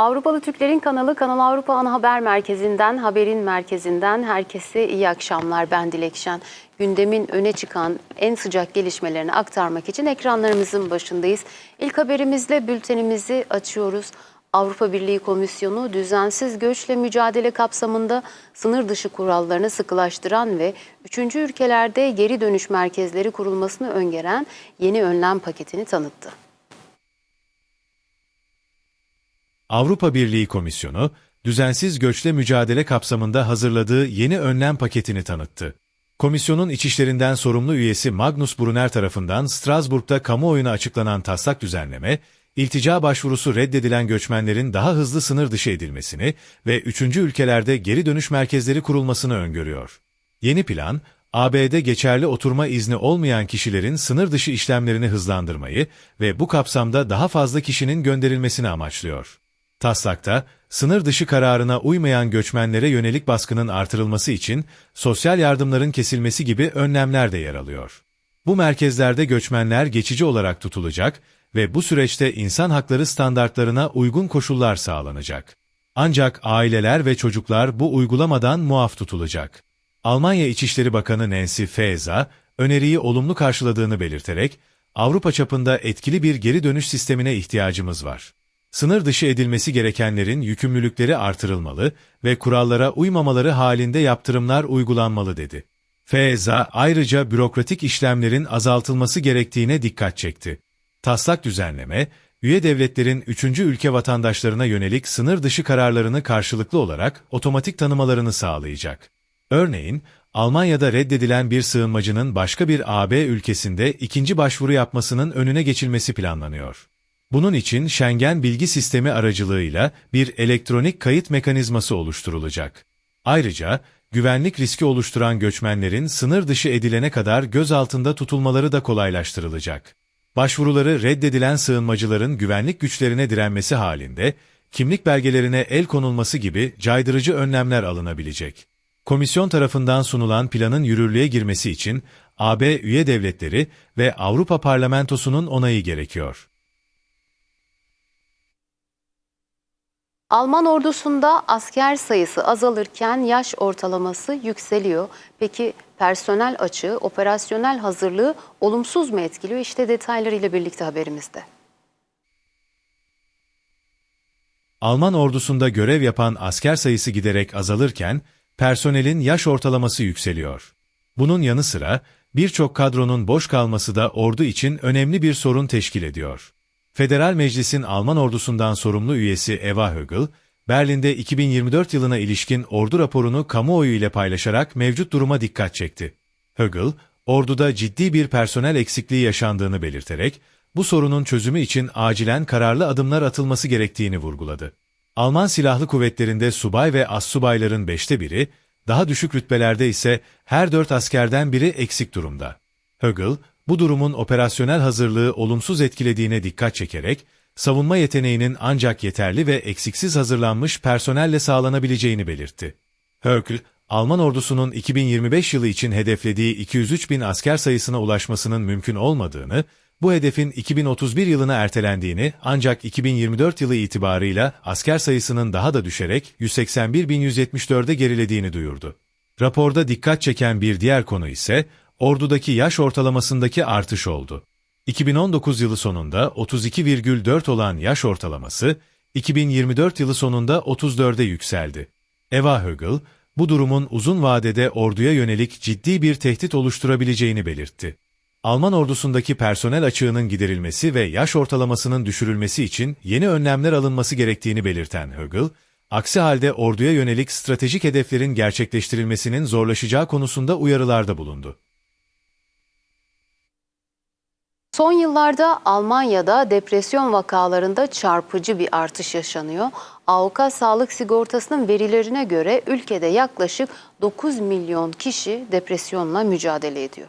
Avrupalı Türklerin kanalı Kanal Avrupa Ana Haber Merkezi'nden, haberin merkezinden herkese iyi akşamlar. Ben Dilekşen. Gündemin öne çıkan en sıcak gelişmelerini aktarmak için ekranlarımızın başındayız. İlk haberimizle bültenimizi açıyoruz. Avrupa Birliği Komisyonu düzensiz göçle mücadele kapsamında sınır dışı kurallarını sıkılaştıran ve üçüncü ülkelerde geri dönüş merkezleri kurulmasını öngören yeni önlem paketini tanıttı. Avrupa Birliği Komisyonu, düzensiz göçle mücadele kapsamında hazırladığı yeni önlem paketini tanıttı. Komisyonun içişlerinden sorumlu üyesi Magnus Brunner tarafından Strasbourg'da kamuoyuna açıklanan taslak düzenleme, iltica başvurusu reddedilen göçmenlerin daha hızlı sınır dışı edilmesini ve üçüncü ülkelerde geri dönüş merkezleri kurulmasını öngörüyor. Yeni plan, AB'de geçerli oturma izni olmayan kişilerin sınır dışı işlemlerini hızlandırmayı ve bu kapsamda daha fazla kişinin gönderilmesini amaçlıyor. Taslakta, sınır dışı kararına uymayan göçmenlere yönelik baskının artırılması için sosyal yardımların kesilmesi gibi önlemler de yer alıyor. Bu merkezlerde göçmenler geçici olarak tutulacak ve bu süreçte insan hakları standartlarına uygun koşullar sağlanacak. Ancak aileler ve çocuklar bu uygulamadan muaf tutulacak. Almanya İçişleri Bakanı Nancy Faeser, öneriyi olumlu karşıladığını belirterek, Avrupa çapında etkili bir geri dönüş sistemine ihtiyacımız var. Sınır dışı edilmesi gerekenlerin yükümlülükleri artırılmalı ve kurallara uymamaları halinde yaptırımlar uygulanmalı dedi. Feza ayrıca bürokratik işlemlerin azaltılması gerektiğine dikkat çekti. Taslak düzenleme, üye devletlerin üçüncü ülke vatandaşlarına yönelik sınır dışı kararlarını karşılıklı olarak otomatik tanımalarını sağlayacak. Örneğin, Almanya'da reddedilen bir sığınmacının başka bir AB ülkesinde ikinci başvuru yapmasının önüne geçilmesi planlanıyor. Bunun için Schengen bilgi sistemi aracılığıyla bir elektronik kayıt mekanizması oluşturulacak. Ayrıca, güvenlik riski oluşturan göçmenlerin sınır dışı edilene kadar gözaltında tutulmaları da kolaylaştırılacak. Başvuruları reddedilen sığınmacıların güvenlik güçlerine direnmesi halinde, kimlik belgelerine el konulması gibi caydırıcı önlemler alınabilecek. Komisyon tarafından sunulan planın yürürlüğe girmesi için AB üye devletleri ve Avrupa Parlamentosu'nun onayı gerekiyor. Alman ordusunda asker sayısı azalırken yaş ortalaması yükseliyor. Peki personel açığı, operasyonel hazırlığı olumsuz mu etkiliyor? İşte detaylarıyla birlikte haberimizde. Alman ordusunda görev yapan asker sayısı giderek azalırken, personelin yaş ortalaması yükseliyor. Bunun yanı sıra, birçok kadronun boş kalması da ordu için önemli bir sorun teşkil ediyor. Federal Meclis'in Alman ordusundan sorumlu üyesi Eva Högel, Berlin'de 2024 yılına ilişkin ordu raporunu kamuoyu ile paylaşarak mevcut duruma dikkat çekti. Högel, orduda ciddi bir personel eksikliği yaşandığını belirterek, bu sorunun çözümü için acilen kararlı adımlar atılması gerektiğini vurguladı. Alman Silahlı Kuvvetleri'nde subay ve assubayların beşte biri, daha düşük rütbelerde ise her dört askerden biri eksik durumda. Högel, bu durumun operasyonel hazırlığı olumsuz etkilediğine dikkat çekerek, savunma yeteneğinin ancak yeterli ve eksiksiz hazırlanmış personelle sağlanabileceğini belirtti. Högel, Alman ordusunun 2025 yılı için hedeflediği 203 bin asker sayısına ulaşmasının mümkün olmadığını, bu hedefin 2031 yılına ertelendiğini ancak 2024 yılı itibarıyla asker sayısının daha da düşerek 181.174'e gerilediğini duyurdu. Raporda dikkat çeken bir diğer konu ise ordudaki yaş ortalamasındaki artış oldu. 2019 yılı sonunda 32,4 olan yaş ortalaması, 2024 yılı sonunda 34'e yükseldi. Eva Högel, bu durumun uzun vadede orduya yönelik ciddi bir tehdit oluşturabileceğini belirtti. Alman ordusundaki personel açığının giderilmesi ve yaş ortalamasının düşürülmesi için yeni önlemler alınması gerektiğini belirten Högel, aksi halde orduya yönelik stratejik hedeflerin gerçekleştirilmesinin zorlaşacağı konusunda uyarılarda bulundu. Son yıllarda Almanya'da depresyon vakalarında çarpıcı bir artış yaşanıyor. AOK Sağlık Sigortası'nın verilerine göre ülkede yaklaşık 9 milyon kişi depresyonla mücadele ediyor.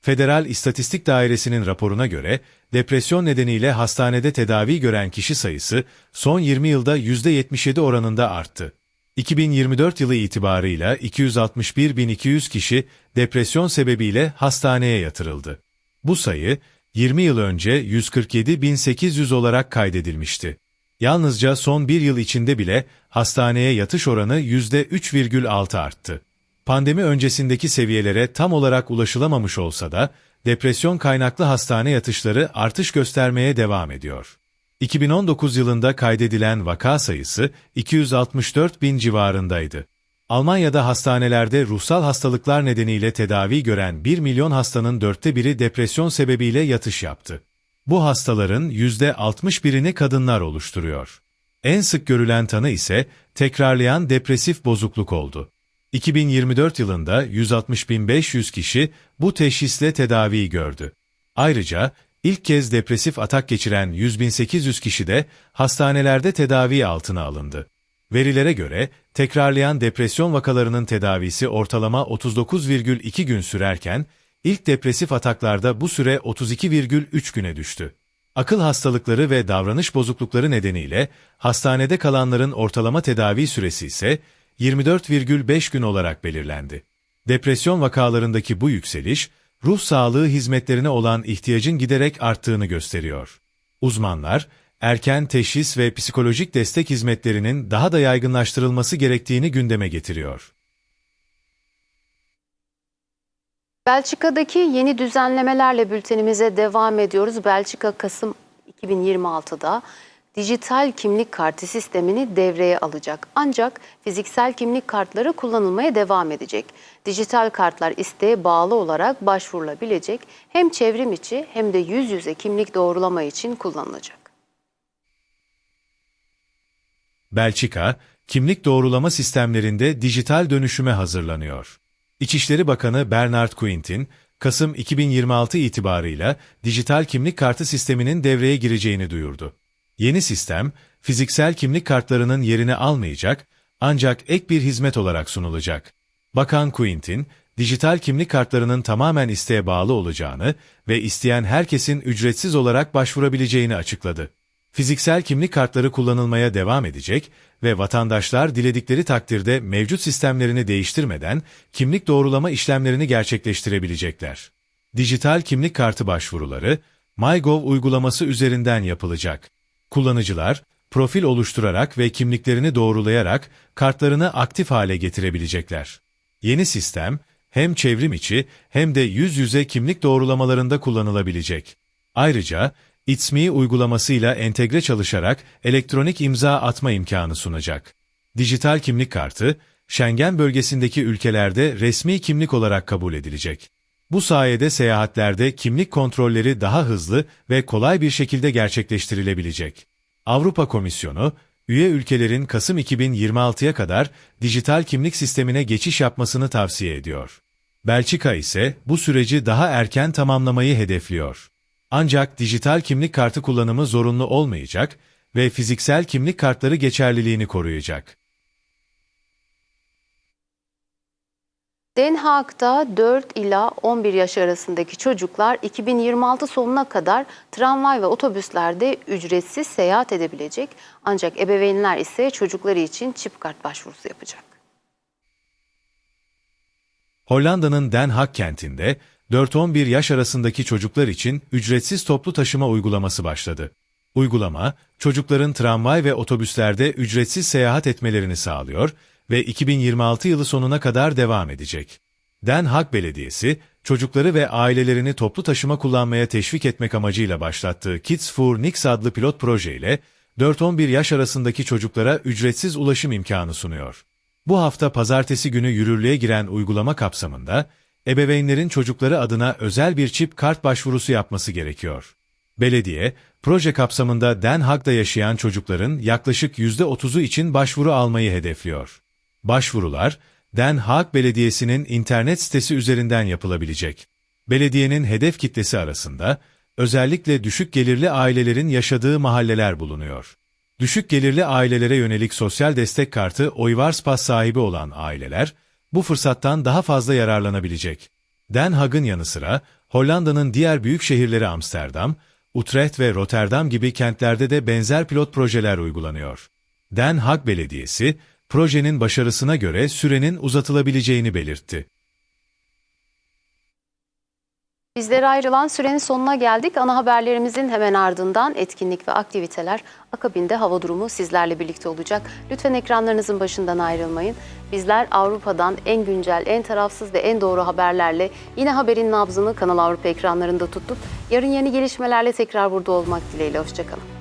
Federal İstatistik Dairesi'nin raporuna göre, depresyon nedeniyle hastanede tedavi gören kişi sayısı son 20 yılda %77 oranında arttı. 2024 yılı itibarıyla 261.200 kişi depresyon sebebiyle hastaneye yatırıldı. Bu sayı, 20 yıl önce 147.800 olarak kaydedilmişti. Yalnızca son bir yıl içinde bile hastaneye yatış oranı %3,6 arttı. Pandemi öncesindeki seviyelere tam olarak ulaşılamamış olsa da, depresyon kaynaklı hastane yatışları artış göstermeye devam ediyor. 2019 yılında kaydedilen vaka sayısı 264 bin civarındaydı. Almanya'da hastanelerde ruhsal hastalıklar nedeniyle tedavi gören 1 milyon hastanın dörtte biri depresyon sebebiyle yatış yaptı. Bu hastaların %61'ini kadınlar oluşturuyor. En sık görülen tanı ise tekrarlayan depresif bozukluk oldu. 2024 yılında 160.500 kişi bu teşhisle tedavi gördü. Ayrıca ilk kez depresif atak geçiren 100.800 kişi de hastanelerde tedavi altına alındı. Verilere göre tekrarlayan depresyon vakalarının tedavisi ortalama 39,2 gün sürerken, ilk depresif ataklarda bu süre 32,3 güne düştü. Akıl hastalıkları ve davranış bozuklukları nedeniyle hastanede kalanların ortalama tedavi süresi ise 24,5 gün olarak belirlendi. Depresyon vakalarındaki bu yükseliş, ruh sağlığı hizmetlerine olan ihtiyacın giderek arttığını gösteriyor. Uzmanlar, erken teşhis ve psikolojik destek hizmetlerinin daha da yaygınlaştırılması gerektiğini gündeme getiriyor. Belçika'daki yeni düzenlemelerle bültenimize devam ediyoruz. Belçika Kasım 2026'da dijital kimlik kartı sistemini devreye alacak. Ancak fiziksel kimlik kartları kullanılmaya devam edecek. Dijital kartlar isteğe bağlı olarak başvurulabilecek. Hem çevrim içi hem de yüz yüze kimlik doğrulama için kullanılacak. Belçika, kimlik doğrulama sistemlerinde dijital dönüşüme hazırlanıyor. İçişleri Bakanı Bernard Quintin, Kasım 2026 itibarıyla dijital kimlik kartı sisteminin devreye gireceğini duyurdu. Yeni sistem, fiziksel kimlik kartlarının yerini almayacak, ancak ek bir hizmet olarak sunulacak. Bakan Quintin, dijital kimlik kartlarının tamamen isteğe bağlı olacağını ve isteyen herkesin ücretsiz olarak başvurabileceğini açıkladı. Fiziksel kimlik kartları kullanılmaya devam edecek ve vatandaşlar diledikleri takdirde mevcut sistemlerini değiştirmeden kimlik doğrulama işlemlerini gerçekleştirebilecekler. Dijital kimlik kartı başvuruları MyGov uygulaması üzerinden yapılacak. Kullanıcılar, profil oluşturarak ve kimliklerini doğrulayarak kartlarını aktif hale getirebilecekler. Yeni sistem, hem çevrim içi hem de yüz yüze kimlik doğrulamalarında kullanılabilecek. Ayrıca, İTSMI uygulamasıyla entegre çalışarak elektronik imza atma imkanı sunacak. Dijital kimlik kartı, Schengen bölgesindeki ülkelerde resmi kimlik olarak kabul edilecek. Bu sayede seyahatlerde kimlik kontrolleri daha hızlı ve kolay bir şekilde gerçekleştirilebilecek. Avrupa Komisyonu, üye ülkelerin Kasım 2026'ya kadar dijital kimlik sistemine geçiş yapmasını tavsiye ediyor. Belçika ise bu süreci daha erken tamamlamayı hedefliyor. Ancak dijital kimlik kartı kullanımı zorunlu olmayacak ve fiziksel kimlik kartları geçerliliğini koruyacak. Den Haag'da 4 ila 11 yaş arasındaki çocuklar 2026 sonuna kadar tramvay ve otobüslerde ücretsiz seyahat edebilecek. Ancak ebeveynler ise çocukları için çip kart başvurusu yapacak. Hollanda'nın Den Haag kentinde 4-11 yaş arasındaki çocuklar için ücretsiz toplu taşıma uygulaması başladı. Uygulama, çocukların tramvay ve otobüslerde ücretsiz seyahat etmelerini sağlıyor ve 2026 yılı sonuna kadar devam edecek. Den Haag Belediyesi, çocukları ve ailelerini toplu taşıma kullanmaya teşvik etmek amacıyla başlattığı Kids for Nix adlı pilot projeyle 4-11 yaş arasındaki çocuklara ücretsiz ulaşım imkanı sunuyor. Bu hafta pazartesi günü yürürlüğe giren uygulama kapsamında, ebeveynlerin çocukları adına özel bir çip kart başvurusu yapması gerekiyor. Belediye, proje kapsamında Den Haag'da yaşayan çocukların yaklaşık %30'u için başvuru almayı hedefliyor. Başvurular, Den Haag Belediyesi'nin internet sitesi üzerinden yapılabilecek. Belediyenin hedef kitlesi arasında, özellikle düşük gelirli ailelerin yaşadığı mahalleler bulunuyor. Düşük gelirli ailelere yönelik sosyal destek kartı Oyvarspas sahibi olan aileler, bu fırsattan daha fazla yararlanabilecek. Den Haag'ın yanı sıra, Hollanda'nın diğer büyük şehirleri Amsterdam, Utrecht ve Rotterdam gibi kentlerde de benzer pilot projeler uygulanıyor. Den Haag Belediyesi, projenin başarısına göre sürenin uzatılabileceğini belirtti. Bizlere ayrılan sürenin sonuna geldik. Ana haberlerimizin hemen ardından etkinlik ve aktiviteler akabinde hava durumu sizlerle birlikte olacak. Lütfen ekranlarınızın başından ayrılmayın. Bizler Avrupa'dan en güncel, en tarafsız ve en doğru haberlerle yine haberin nabzını Kanal Avrupa ekranlarında tuttuk. Yarın yeni gelişmelerle tekrar burada olmak dileğiyle. Hoşçakalın.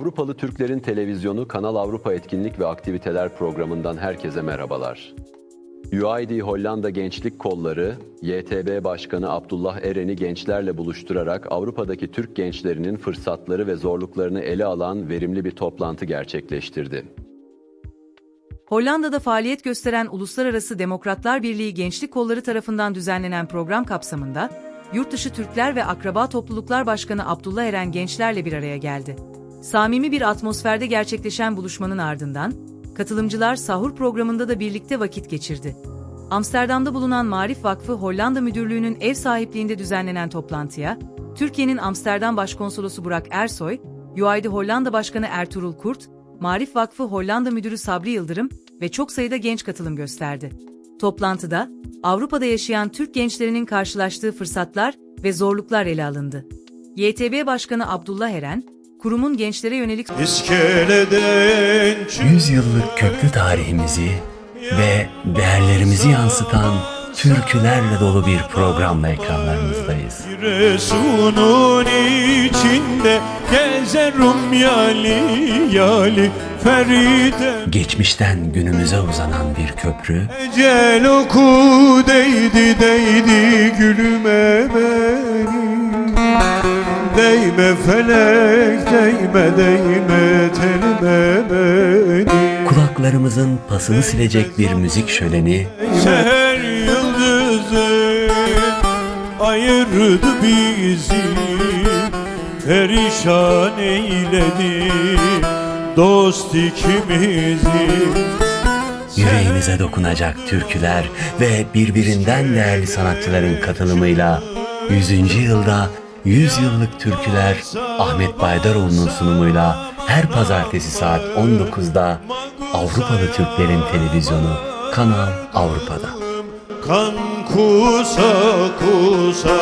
Avrupalı Türklerin Televizyonu Kanal Avrupa Etkinlik ve Aktiviteler programından herkese merhabalar. UID Hollanda Gençlik Kolları, YTB Başkanı Abdullah Eren'i gençlerle buluşturarak Avrupa'daki Türk gençlerinin fırsatları ve zorluklarını ele alan verimli bir toplantı gerçekleştirdi. Hollanda'da faaliyet gösteren Uluslararası Demokratlar Birliği Gençlik Kolları tarafından düzenlenen program kapsamında, Yurtdışı Türkler ve Akraba Topluluklar Başkanı Abdullah Eren gençlerle bir araya geldi. Samimi bir atmosferde gerçekleşen buluşmanın ardından, katılımcılar sahur programında da birlikte vakit geçirdi. Amsterdam'da bulunan Marif Vakfı Hollanda Müdürlüğü'nün ev sahipliğinde düzenlenen toplantıya, Türkiye'nin Amsterdam Başkonsolosu Burak Ersoy, UID Hollanda Başkanı Ertuğrul Kurt, Marif Vakfı Hollanda Müdürü Sabri Yıldırım ve çok sayıda genç katılım gösterdi. Toplantıda, Avrupa'da yaşayan Türk gençlerinin karşılaştığı fırsatlar ve zorluklar ele alındı. YTB Başkanı Abdullah Eren, kurumun gençlere yönelik İskeleden çık 100 yıllık köklü tarihimizi ve değerlerimizi yansıtan türkülerle dolu bir programla ekranlarınızdayız. Resulun içinde gezerim yali yali Feride. Geçmişten günümüze uzanan bir köprü, Ecel oku değdi değdi gülüme benim Değme felek değme değme telime benim kulaklarımızın pasını silecek bir müzik şöleni, Seher yıldızı ayırdı bizi. Perişan eyledi dost ikimizi. Yüreğimize dokunacak türküler ve birbirinden değerli sanatçıların katılımıyla 100. yılda 100 yıllık türküler Ahmet Baydaroğlu'nun sunumuyla her pazartesi saat 19'da Avrupalı Türklerin televizyonu Kanal Avrupa'da. Kan kusa kusa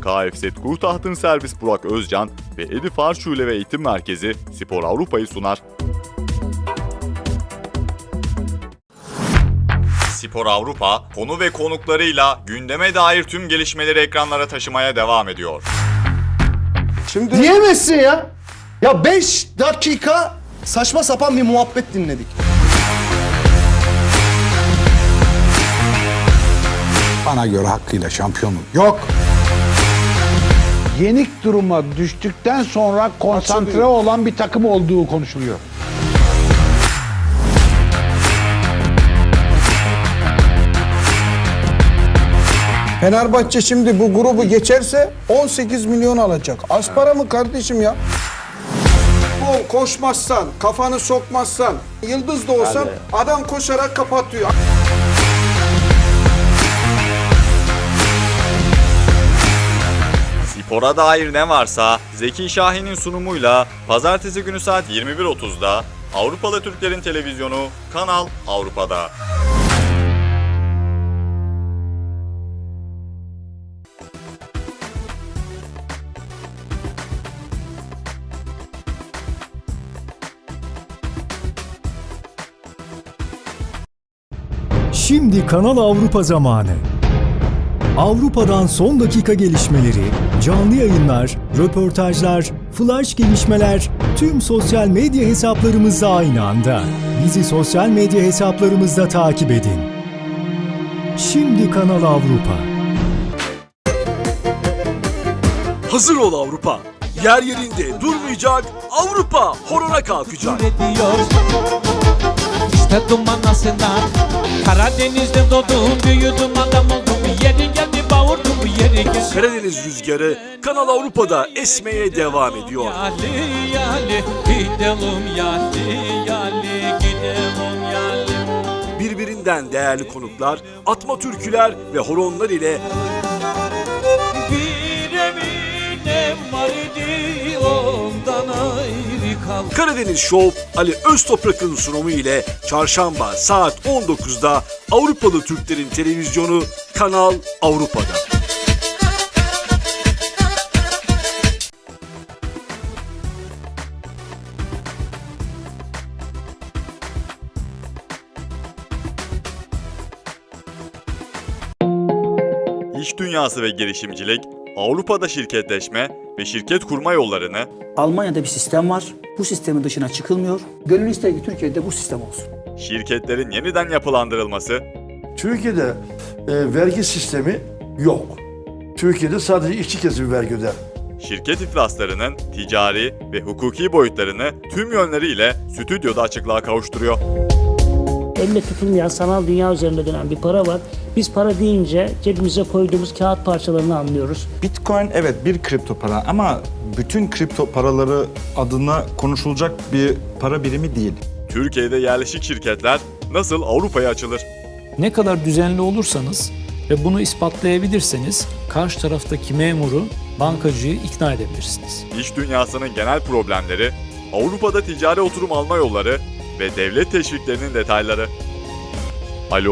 KFZ Kurtaht'ın servis Burak Özcan ve Edip Arşule ve Eğitim Merkezi Spor Avrupa'yı sunar. Spor Avrupa, konu ve konuklarıyla gündeme dair tüm gelişmeleri ekranlara taşımaya devam ediyor. Diyemezsin ya. Ya 5 dakika saçma sapan bir muhabbet dinledik. Bana göre hakkıyla şampiyonluk yok. Yenik duruma düştükten sonra konsantre olan bir takım olduğu konuşuluyor. Fenerbahçe şimdi bu grubu geçerse 18 milyon alacak. Az para mı kardeşim ya? Bol koşmazsan, kafanı sokmazsan, yıldız da olsan adam koşarak kapatıyor. Spora dair ne varsa Zeki Şahin'in sunumuyla pazartesi günü saat 21.30'da Avrupalı Türklerin Televizyonu Kanal Avrupa'da. Şimdi Kanal Avrupa zamanı. Avrupa'dan son dakika gelişmeleri, canlı yayınlar, röportajlar, flash gelişmeler tüm sosyal medya hesaplarımızda aynı anda. Bizi sosyal medya hesaplarımızda takip edin. Şimdi Kanal Avrupa. Hazır ol Avrupa. Yer yerinde durmayacak, Avrupa horona kalkacak. İşte dumanasından Karadeniz'de doğdum büyüdüm adam oldum Yeri geldi bağırdım yeri geldi. Karadeniz rüzgarı Kanal Avrupa'da esmeye devam ediyor. Yali yali gidelim yali yali gidelim yali. Birbirinden değerli konuklar, atma türküler ve horonlar ile Bir eminem var idi ondan ayrı kal Karadeniz Show Ali Öztoprak'ın sunumu ile çarşamba saat 19'da Avrupalı Türklerin televizyonu Kanal Avrupa'da. İş dünyası ve girişimcilik, Avrupa'da şirketleşme ve şirket kurma yollarını Almanya'da bir sistem var. Bu sistemin dışına çıkılmıyor. Gönül ister ki Türkiye'de bu sistem olsun. şirketlerin yeniden yapılandırılması, Türkiye'de e, vergi sistemi yok. Türkiye'de sadece işçi kesimi vergi öder. şirket iflaslarının ticari ve hukuki boyutlarını tüm yönleriyle stüdyoda açıklığa kavuşturuyor. Elle tutulmayan sanal dünya üzerinde dönen bir para var. Biz para deyince cebimize koyduğumuz kağıt parçalarını anlıyoruz. Bitcoin evet bir kripto para ama bütün kripto paraları adına konuşulacak bir para birimi değil. Türkiye'de yerleşik şirketler nasıl Avrupa'ya açılır? Ne kadar düzenli olursanız ve bunu ispatlayabilirseniz karşı taraftaki memuru, bankacıyı ikna edebilirsiniz. İş dünyasının genel problemleri, Avrupa'da ticari oturum alma yolları ve devlet teşviklerinin detayları. Alo